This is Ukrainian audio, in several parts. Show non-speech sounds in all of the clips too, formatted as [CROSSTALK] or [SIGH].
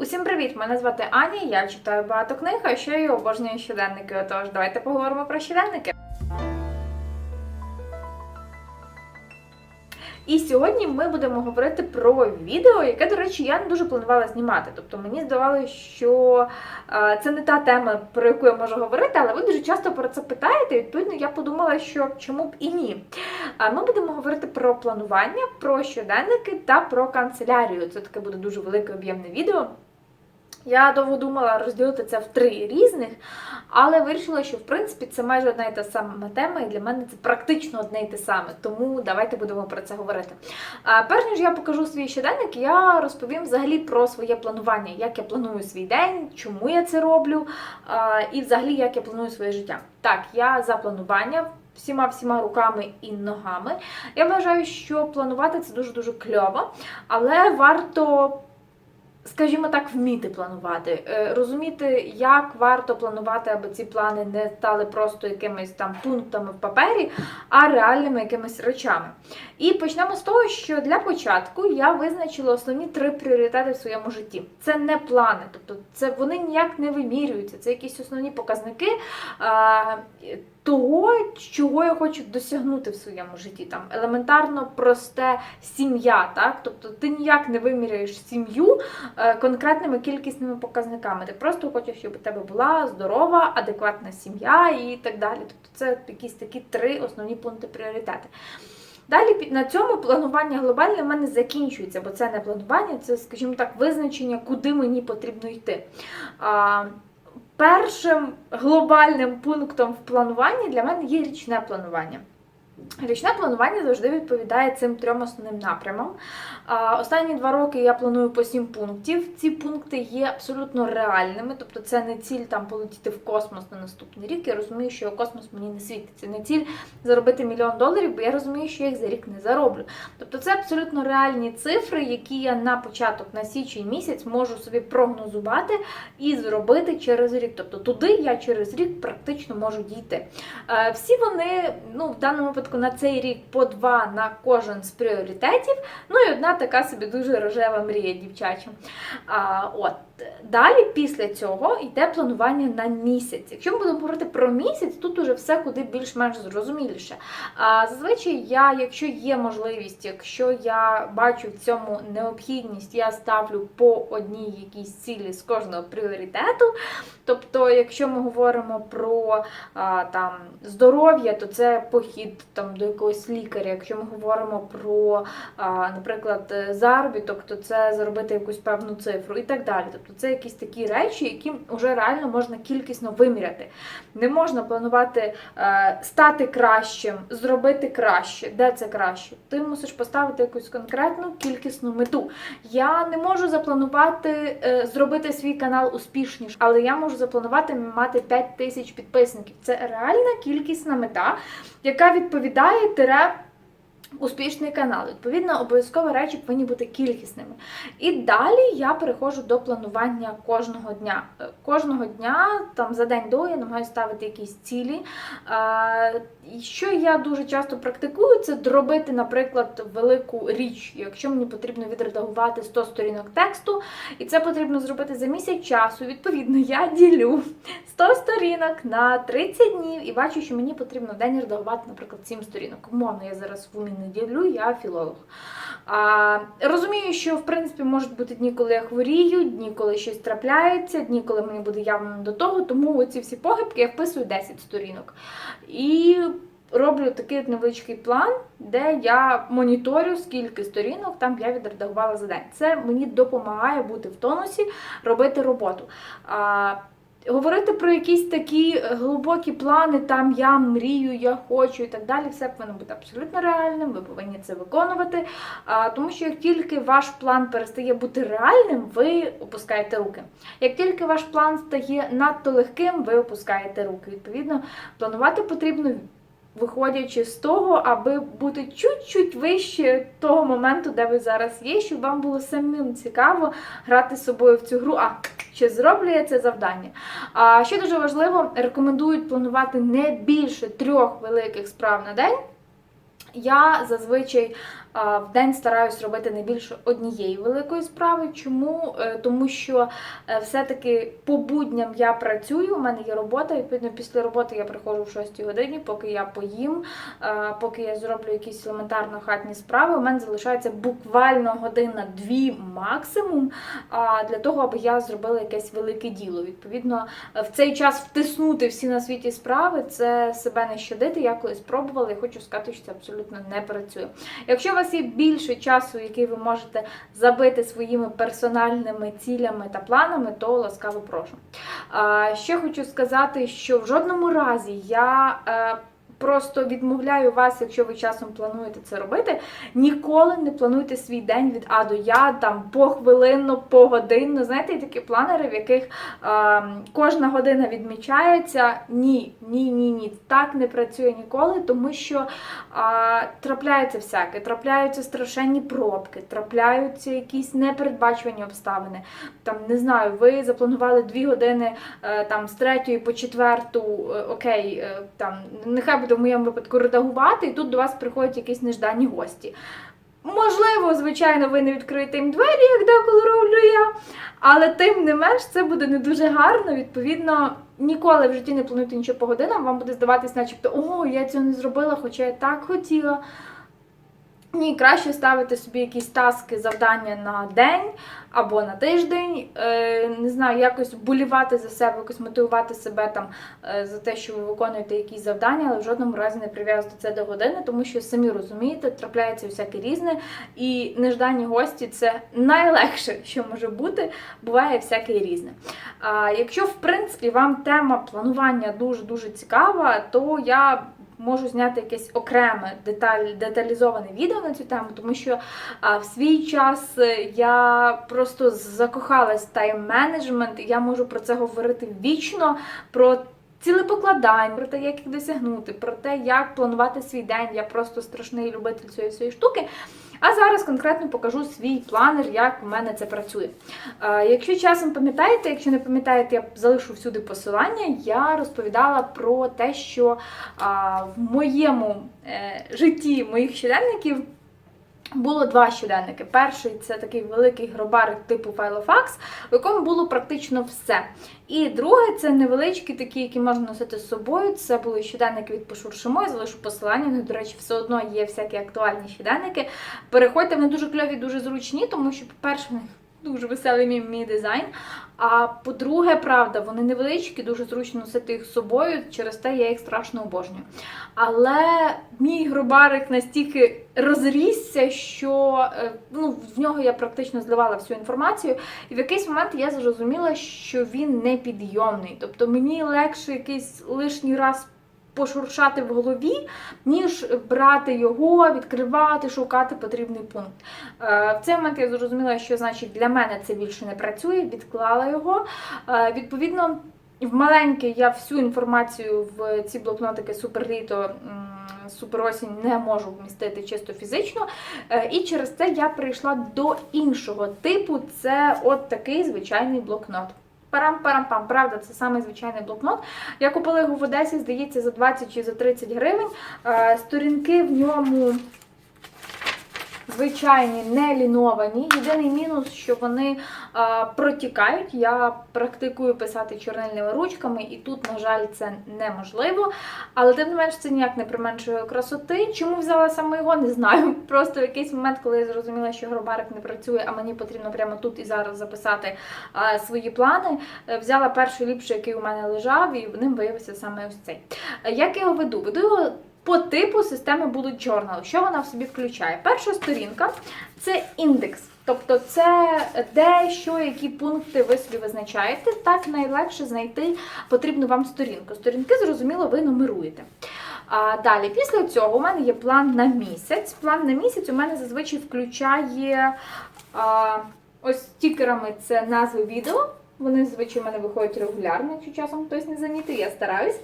Усім привіт! Мене звати Аня, я читаю багато книг, а ще й обожнюю щоденники. Отож, давайте поговоримо про щоденники. І сьогодні ми будемо говорити про відео, яке, до речі, я не дуже планувала знімати. Тобто мені здавалося, що е, це не та тема, про яку я можу говорити, але ви дуже часто про це питаєте. І відповідно, я подумала, що чому б і ні. Ми будемо говорити про планування, про щоденники та про канцелярію. Це таке буде дуже велике об'ємне відео. Я довго думала розділити це в три різних, але вирішила, що в принципі це майже одна і та сама тема, і для мене це практично одне і те саме. Тому давайте будемо про це говорити. А, перш ніж я покажу свій щоденник, я розповім взагалі про своє планування, як я планую свій день, чому я це роблю, а, і взагалі як я планую своє життя. Так, я за планування. Всіма всіма руками і ногами. Я вважаю, що планувати це дуже дуже кльово, але варто скажімо так, вміти планувати, Е, розуміти, як варто планувати, аби ці плани не стали просто якимись там пунктами в папері, а реальними якимись речами. І почнемо з того, що для початку я визначила основні три пріоритети в своєму житті. Це не плани, тобто це вони ніяк не вимірюються, це якісь основні показники. Того, чого я хочу досягнути в своєму житті. Там елементарно просте сім'я, так? Тобто ти ніяк не виміряєш сім'ю е, конкретними кількісними показниками. Ти просто хочеш, щоб у тебе була здорова, адекватна сім'я і так далі. Тобто це якісь такі три основні пункти пріоритети. Далі на цьому планування глобальне в мене закінчується, бо це не планування, це, скажімо так, визначення, куди мені потрібно йти. Першим глобальним пунктом в плануванні для мене є річне планування. Річне планування завжди відповідає цим трьом основним напрямам. Останні два роки я планую по сім пунктів. Ці пункти є абсолютно реальними, тобто це не ціль там полетіти в космос на наступний рік. Я розумію, що космос мені не світить. Це не ціль заробити мільйон доларів, бо я розумію, що я їх за рік не зароблю. Тобто це абсолютно реальні цифри, які я на початок, на січень місяць можу собі прогнозувати і зробити через рік. Тобто туди я через рік практично можу дійти. Е, Всі вони, ну в даному випадку на цей рік по два на кожен з пріоритетів. Ну і одна така собі дуже рожева мрія дівчача. А, от. Далі, після цього, йде планування на місяць. Якщо ми будемо говорити про місяць, тут уже все куди більш-менш зрозуміліше. А, зазвичай я, якщо є можливість, якщо я бачу в цьому необхідність, я ставлю по одній якійсь цілі з кожного пріоритету. Тобто, якщо ми говоримо про а, там здоров'я, то це похід там до якогось лікаря. Якщо ми говоримо про, наприклад, е, заробіток, то це заробити якусь певну цифру і так далі. Тобто це якісь такі речі, які вже реально можна кількісно виміряти. Не можна планувати е, стати кращим, зробити краще. Де це краще? Ти мусиш поставити якусь конкретну кількісну мету. Я не можу запланувати е, зробити свій канал успішніше, але я можу запланувати мати 5 тисяч підписників. Це реальна кількісна мета, яка відповідає тире. Успішний канал. Відповідно, обов'язково речі повинні бути кількісними. І далі я переходжу до планування кожного дня. Е, Кожного дня, там за день до, я намагаюся ставити якісь цілі. Е, Що я дуже часто практикую, це зробити, наприклад, велику річ. Якщо мені потрібно відредагувати 100 сторінок тексту, і це потрібно зробити за місяць часу. Відповідно, я ділю 100 сторінок на 30 днів і бачу, що мені потрібно в день редагувати, наприклад, 7 сторінок. Умовно, я зараз в умі не ділю, я філолог. А, розумію, що в принципі можуть бути дні, коли я хворію, дні, коли щось трапляється, дні, коли мені буде явно до того, тому оці всі погибки я вписую 10 сторінок. І роблю такий невеличкий план, де я моніторю, скільки сторінок там я відредагувала за день. Це мені допомагає бути в тонусі, робити роботу. А, Говорити про якісь такі глибокі плани, там я мрію, я хочу і так далі, все повинно бути абсолютно реальним, ви повинні це виконувати. А, тому що як тільки ваш план перестає бути реальним, ви опускаєте руки. Як тільки ваш план стає надто легким, ви опускаєте руки. Відповідно, планувати потрібно. Виходячи з того, аби бути чуть-чуть вище того моменту, де ви зараз є, щоб вам було самим цікаво грати з собою в цю гру. А чи зроблю я це завдання? А ще дуже важливо, рекомендують планувати не більше трьох великих справ на день. Я зазвичай в день стараюсь робити не більше однієї великої справи. Чому? Е, Тому що е, все-таки по будням я працюю, у мене є робота, відповідно, після роботи я приходжу в 6 годині, поки я поїм, е, поки я зроблю якісь елементарно хатні справи, у мене залишається буквально година-дві максимум для того, аби я зробила якесь велике діло. Відповідно, в цей час втиснути всі на світі справи, це себе не щадити. Я колись пробувала і хочу сказати, що це абсолютно не працює. Якщо у вас є більше часу, який ви можете забити своїми персональними цілями та планами, то ласкаво прошу. Ще хочу сказати, що в жодному разі я. Просто відмовляю вас, якщо ви часом плануєте це робити. Ніколи не плануйте свій день від А до Я, там похвилинно, погодинно. Знаєте, такі планери, в яких е, кожна година відмічається. Ні, ні, ні, ні. Так не працює ніколи, тому що е, трапляється всяке, трапляються страшенні пробки, трапляються якісь непередбачувані обставини. Там не знаю, ви запланували дві години е, там з третьої по четверту, е, окей, е, там нехай буде в моєму випадку редагувати, і тут до вас приходять якісь неждані гості. Можливо, звичайно, ви не відкриєте їм двері, як деколи роблю я, але тим не менш це буде не дуже гарно. Відповідно, ніколи в житті не плануйте нічого по годинам, вам буде здаватись, начебто, о, я цього не зробила, хоча я так хотіла. Ні, краще ставити собі якісь таски, завдання на день або на тиждень. Е, не знаю, якось болівати за себе, якось мотивувати себе там е, за те, що ви виконуєте якісь завдання, але в жодному разі не прив'язувати це до години, тому що самі розумієте, трапляється всяке різне, і неждані гості це найлегше, що може бути, буває всяке різне. А якщо в принципі вам тема планування дуже дуже цікава, то я можу зняти якесь окреме деталь, деталізоване відео на цю тему, тому що а, в свій час е, я просто закохалась в тайм-менеджмент, я можу про це говорити вічно. про Цілепокладань, про те, як їх досягнути, про те, як планувати свій день. Я просто страшний любитель цієї всієї штуки. А зараз конкретно покажу свій планер, як у мене це працює. Е, якщо часом пам'ятаєте, якщо не пам'ятаєте, я залишу всюди посилання. Я розповідала про те, що в моєму е, житті моїх щоденників. Було два щоденники. Перший це такий великий гробарик типу Filofax, в якому було практично все. І друге це невеличкі такі, які можна носити з собою. Це були щоденники від Пошуршимо, я залишу посилання. До речі, все одно є всякі актуальні щоденники. Переходьте, вони дуже кльові, дуже зручні, тому що, по-перше, в них дуже веселий мій, мій дизайн. А по-друге, правда, вони невеличкі, дуже зручно носити їх з собою, через те я їх страшно обожнюю. Але мій гробарик настільки розрісся, що е, ну, в нього я практично зливала всю інформацію, і в якийсь момент я зрозуміла, що він непідйомний. Тобто мені легше якийсь лишній раз пошуршати в голові, ніж брати його, відкривати, шукати потрібний пункт. Е, В цей момент я зрозуміла, що значить для мене це більше не працює, відклала його. Е, Відповідно. В маленьке я всю інформацію в ці блокнотики суперліто, суперосінь не можу вмістити чисто фізично. Е, І через це я прийшла до іншого типу. Це от такий звичайний блокнот. Парам-парам-пам, правда, це самий звичайний блокнот. Я купила його в Одесі, здається, за 20 чи за 30 гривень. Е, Сторінки в ньому звичайні, не ліновані. Єдиний мінус, що вони а, протікають. Я практикую писати чорнильними ручками, і тут, на жаль, це неможливо. Але тим не менш, це ніяк не применшує красоти. Чому взяла саме його, не знаю. [LAUGHS] Просто в якийсь момент, коли я зрозуміла, що гробарик не працює, а мені потрібно прямо тут і зараз записати а, свої плани, е, взяла перший ліпший, який у мене лежав, і ним виявився саме ось цей. Е, Як я його веду? Веду його. По типу системи Bullet Journal. Що вона в собі включає? Перша сторінка це індекс. Тобто це де, що, які пункти ви собі визначаєте. Так найлегше знайти потрібну вам сторінку. Сторінки, зрозуміло, ви нумеруєте. А, далі, після цього у мене є план на місяць. План на місяць у мене зазвичай включає а, ось стікерами це назви відео. Вони зазвичай в мене виходять регулярно, якщо часом хтось не замітив, я стараюсь.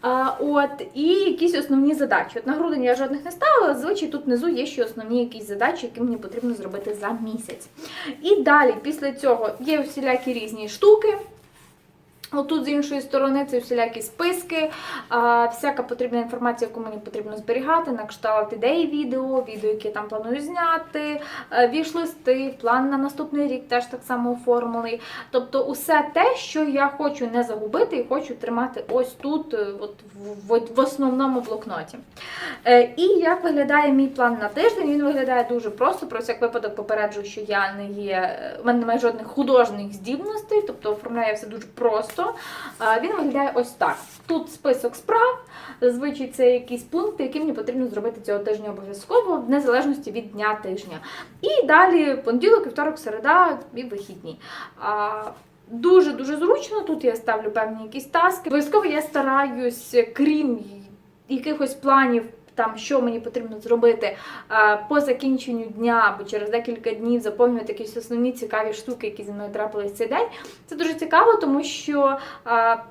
А, от, і якісь основні задачі. От на грудень я жодних не ставила, звичайно, тут внизу є ще основні якісь задачі, які мені потрібно зробити за місяць. І далі, після цього, є всілякі різні штуки. Отут з іншої сторони це всілякі списки, всяка потрібна інформація, яку мені потрібно зберігати, на кшталт ідеї відео, відео, які я там планую зняти, е, віш-листи, план на наступний рік теж так само оформлений. Тобто, усе те, що я хочу не загубити і хочу тримати ось тут, е, от в основному блокноті. Е, І як виглядає мій план на тиждень? Він виглядає дуже просто. Про всяк випадок попереджую, що я не є, в мене немає жодних художніх здібностей, тобто оформляю все дуже просто. Е, Він виглядає ось так. Тут список справ. Зазвичай це якісь пункти, які мені потрібно зробити цього тижня обов'язково, в незалежності від дня тижня. І далі понеділок, вівторок, середа і вихідні. Дуже дуже зручно. Тут я ставлю певні якісь таски. Обов'язково я стараюсь, крім якихось планів. Там, що мені потрібно зробити по закінченню дня або через декілька днів заповнювати якісь основні цікаві штуки, які зі мною трапились цей день. Це дуже цікаво, тому що,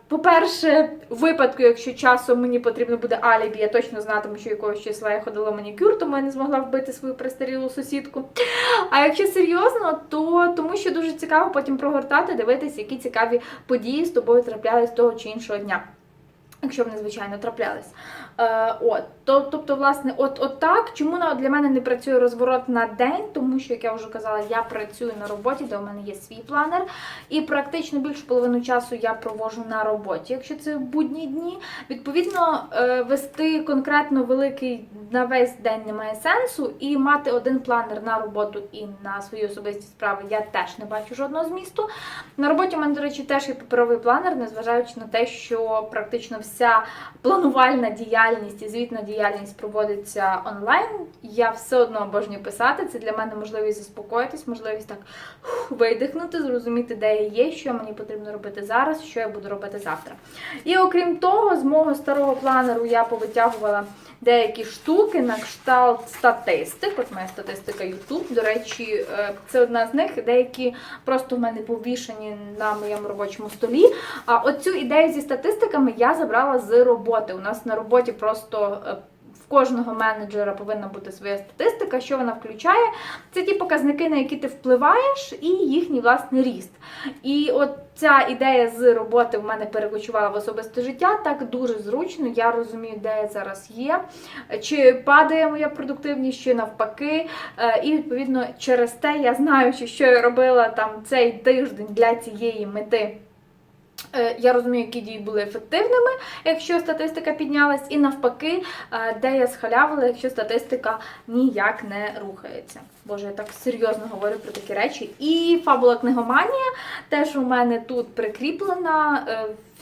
по-перше, в випадку, якщо часом мені потрібно буде алібі, я точно знатиму, що якогось числа я ходила манікюр, тому я не змогла вбити свою престарілу сусідку. А якщо серйозно, то тому що дуже цікаво потім прогортати, дивитися, які цікаві події з тобою траплялись того чи іншого дня. Якщо вони, звичайно, траплялись. Е, от, то, тобто, власне, от, от так. Чому для мене не працює розворот на день? Тому що, як я вже казала, я працюю на роботі, де у мене є свій планер, і практично більшу половину часу я провожу на роботі. Якщо це будні дні, відповідно, е, вести конкретно великий на весь день немає сенсу, і мати один планер на роботу і на свої особисті справи я теж не бачу жодного змісту. На роботі у мене, до речі, теж є паперовий планер, незважаючи на те, що практично вся планувальна діяльність і звітна діяльність проводиться онлайн. Я все одно обожнюю писати. Це для мене можливість заспокоїтись, можливість так видихнути, зрозуміти, де я є, що мені потрібно робити зараз, що я буду робити завтра. І окрім того, з мого старого планеру я повитягувала деякі штуки на кшталт статистик. От моя статистика YouTube. До речі, е, це одна з них. Деякі просто в мене повішені на моєму робочому столі. А оцю ідею зі статистиками я забрала з роботи. У нас на роботі просто. е, В кожного менеджера повинна бути своя статистика, що вона включає. Це ті показники, на які ти впливаєш, і їхній власний ріст. І от ця ідея з роботи в мене перекочувала в особисте життя так дуже зручно. Я розумію, де я зараз є, чи падає моя продуктивність, чи навпаки. Е, І відповідно через те я знаю, що я робила там цей тиждень для цієї мети. Е, Я розумію, які дії були ефективними, якщо статистика піднялась, і навпаки, е, де я схалявила, якщо статистика ніяк не рухається. Боже, я так серйозно говорю про такі речі. І фабула книгоманія теж у мене тут прикріплена.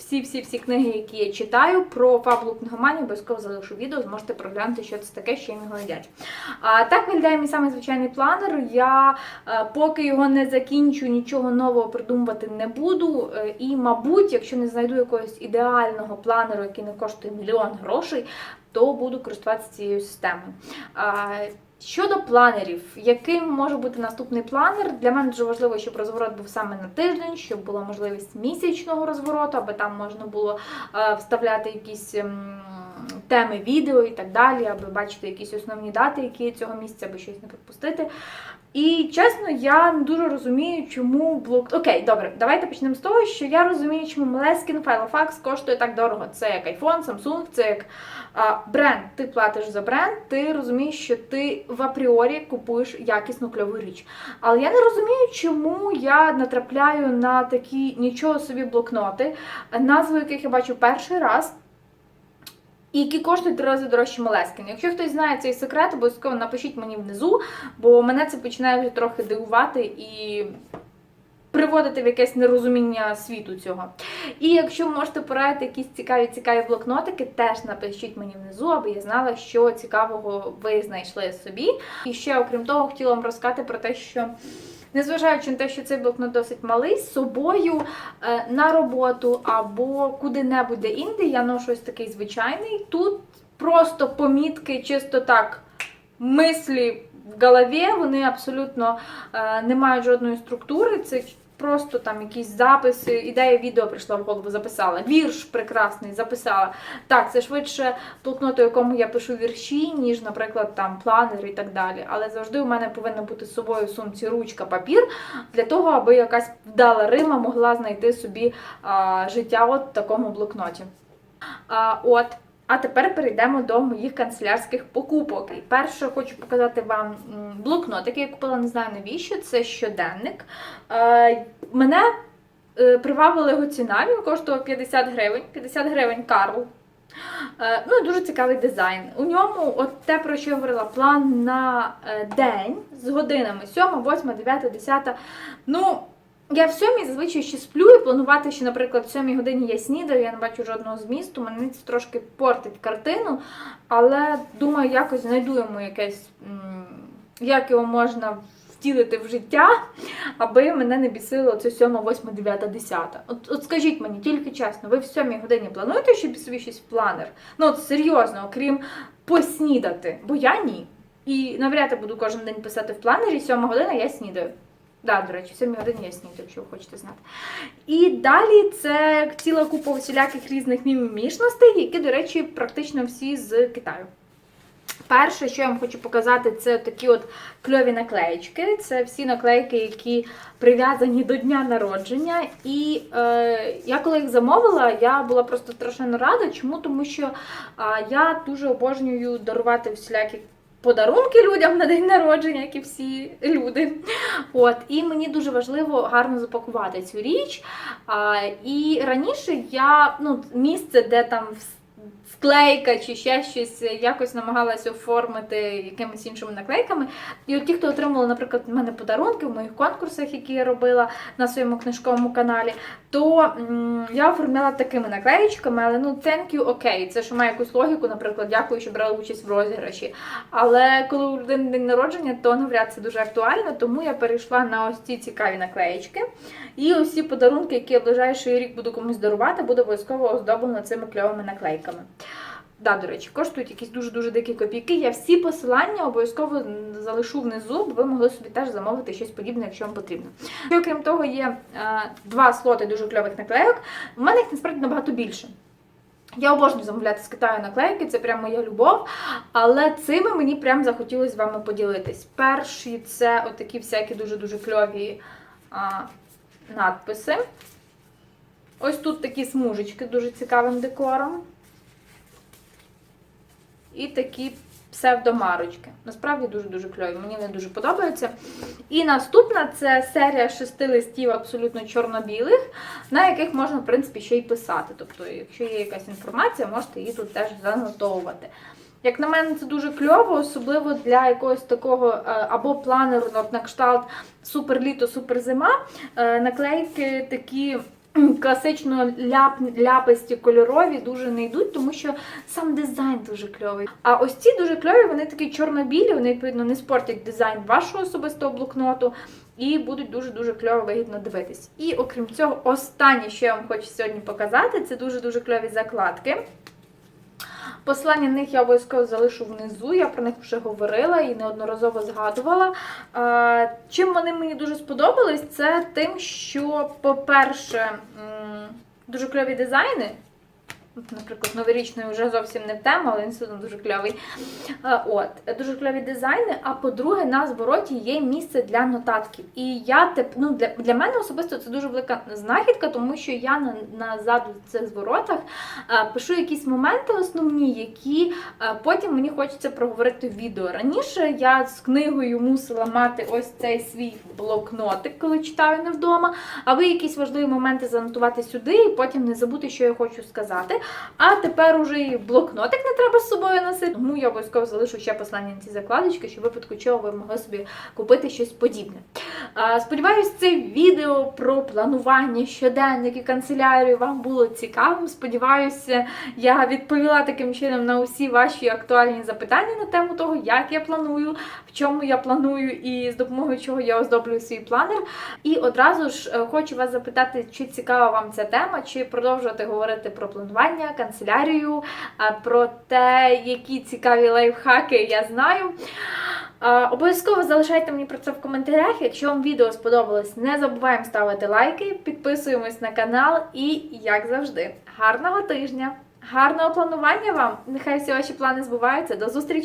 Всі-всі-всі книги, які я читаю, про фабулу книгоманію, обов'язково залишу відео, зможете проглянути, що це таке, що їм глядять. А так виглядає мій самий звичайний планер. Я е, поки його не закінчу, нічого нового придумувати не буду. Е, І, мабуть, якщо не знайду якогось ідеального планеру, який не коштує мільйон грошей, то буду користуватися цією системою. Щодо планерів, яким може бути наступний планер? Для мене дуже важливо, щоб розворот був саме на тиждень, щоб була можливість місячного розвороту, аби там можна було е, вставляти якісь ем, теми відео і так далі, аби бачити якісь основні дати, які цього місяця, аби щось не пропустити. І чесно, я не дуже розумію, чому блок. Окей, добре, давайте почнемо з того, що я розумію, чому Moleskine Filofax коштує так дорого. Це як iPhone, Samsung, це як а, бренд. Ти платиш за бренд, ти розумієш, що ти в апріорі купуєш якісну кльову річ. Але я не розумію, чому я натрапляю на такі нічого собі блокноти, назву яких я бачу перший раз. Які коштують три рази дорожче Молескін. Якщо хтось знає цей секрет, обов'язково напишіть мені внизу, бо мене це починає вже трохи дивувати і приводити в якесь нерозуміння світу цього. І якщо можете порадити якісь цікаві цікаві блокнотики, теж напишіть мені внизу, аби я знала, що цікавого ви знайшли собі. І ще, окрім того, хотіла вам розказати про те, що. Незважаючи на те, що цей блокнот досить малий, з собою е, на роботу або куди-небудь де інде я ношу ось такий звичайний. Тут просто помітки, чисто так, мислі в голові, вони абсолютно е, не мають жодної структури. Це просто там якісь записи, ідея відео прийшла в голову, записала. Вірш прекрасний, записала. Так, це швидше блокнот, у якому я пишу вірші, ніж, наприклад, там планер і так далі. Але завжди у мене повинна бути з собою в сумці ручка, папір для того, аби якась вдала Рима могла знайти собі а, життя от в такому блокноті. А, от. А тепер перейдемо до моїх канцелярських покупок. І перше хочу показати вам блокнот, який я купила, не знаю навіщо. Це щоденник. Е, мене е, привабила його ціна, він коштував 50 гривень. 50 гривень Карл. Е, ну, і дуже цікавий дизайн. У ньому, от те, про що я говорила, план на день з годинами 7, 8, 9, 10. Ну, я в сьомій зазвичай ще сплю і планувати, що, наприклад, в сьомій годині я снідаю, я не бачу жодного змісту, мене це трошки портить картину, але думаю, якось знайду йому якесь, як його можна втілити в життя, аби мене не бісило це 7, 8, 9, 10. От, от скажіть мені, тільки чесно, ви в сьомій годині плануєте ще собі щось в планер? Ну, от серйозно, окрім поснідати, бо я ні. І навряд я буду кожен день писати в планері, 7 година я снідаю. Да, до речі, 7 годин я снідаю, якщо ви хочете знати. І далі це ціла купа усіляких різних мімімішностей, які, до речі, практично всі з Китаю. Перше, що я вам хочу показати, це такі от кльові наклеєчки. Це всі наклейки, які прив'язані до дня народження. І е, я коли їх замовила, я була просто страшенно рада. Чому? Тому що е, я дуже обожнюю дарувати всілякі подарунки людям на день народження, як і всі люди. От, і мені дуже важливо гарно запакувати цю річ. А, і раніше я ну, місце, де там склейка чи ще щось якось намагалася оформити якимись іншими наклейками. І от ті, хто отримували, наприклад, в мене подарунки в моїх конкурсах, які я робила на своєму книжковому каналі, то я оформляла такими наклеєчками, але ну thank you, окей, це що має якусь логіку, наприклад, дякую, що брали участь в розіграші. Але коли у людини день народження, то навряд це дуже актуально, тому я перейшла на ось ці цікаві наклеєчки. І ці подарунки, які я ближайший рік буду комусь дарувати, буде обов'язково оздоблено цими кльовими наклейками. Да, до речі, коштують якісь дуже-дуже дикі копійки. Я всі посилання обов'язково залишу внизу, бо ви могли собі теж замовити щось подібне, якщо вам потрібно. І, окрім того, є е, два слоти дуже кльових наклейок. У мене їх насправді набагато більше. Я обожнюю замовляти з Китаю наклейки, це прям моя любов. Але цими мені прям захотілося з вами поділитись. Перші це отакі всякі дуже-дуже кльові а, надписи. Ось тут такі смужечки дуже цікавим декором. І такі псевдомарочки. Насправді дуже-дуже кльові. Мені вони дуже подобаються. І наступна це серія шести листів абсолютно чорно-білих, на яких можна, в принципі, ще й писати. Тобто, якщо є якась інформація, можете її тут теж занотовувати. Як на мене, це дуже кльово, особливо для якогось такого е, або планеру на- кшталт суперліто, суперзима. Е, Наклейки такі класично ляп, ляписті, кольорові дуже не йдуть, тому що сам дизайн дуже кльовий. А ось ці дуже кльові, вони такі чорно-білі, вони відповідно не спортять дизайн вашого особистого блокноту. І будуть дуже-дуже кльово вигідно дивитись. І окрім цього, останнє, що я вам хочу сьогодні показати, це дуже-дуже кльові закладки. Посилання на них я обов'язково залишу внизу, я про них вже говорила і неодноразово згадувала. Чим вони мені дуже сподобались, це тим, що, по-перше, дуже кльові дизайни. От, Наприклад, новорічний вже зовсім не в тему, але він все одно дуже кльовий. Е, От, дуже кльові дизайни. А по-друге, на звороті є місце для нотатків. І я ну, для, для мене особисто це дуже велика знахідка, тому що я на, назад в цих зворотах е, пишу якісь моменти основні, які е, потім мені хочеться проговорити в відео. Раніше я з книгою мусила мати ось цей свій блокнотик, коли читаю не вдома, аби якісь важливі моменти занотувати сюди і потім не забути, що я хочу сказати. А тепер уже і блокнотик не треба з собою носити. Тому я обов'язково залишу ще послання на ці закладочки, щоб випадку чого ви могли собі купити щось подібне. Сподіваюсь, це відео про планування, щоденник і канцелярію вам було цікавим. Сподіваюся, я відповіла таким чином на усі ваші актуальні запитання на тему того, як я планую, в чому я планую і з допомогою чого я оздоблюю свій планер. І одразу ж е, хочу вас запитати, чи цікава вам ця тема, чи продовжувати говорити про планування, канцелярію, е, про те, які цікаві лайфхаки я знаю. Е, Обов'язково залишайте мені про це в коментарях. Якщо вам відео сподобалось, не забуваємо ставити лайки, підписуємось на канал і, як завжди, гарного тижня, гарного планування вам! Нехай всі ваші плани збуваються. До зустрічі!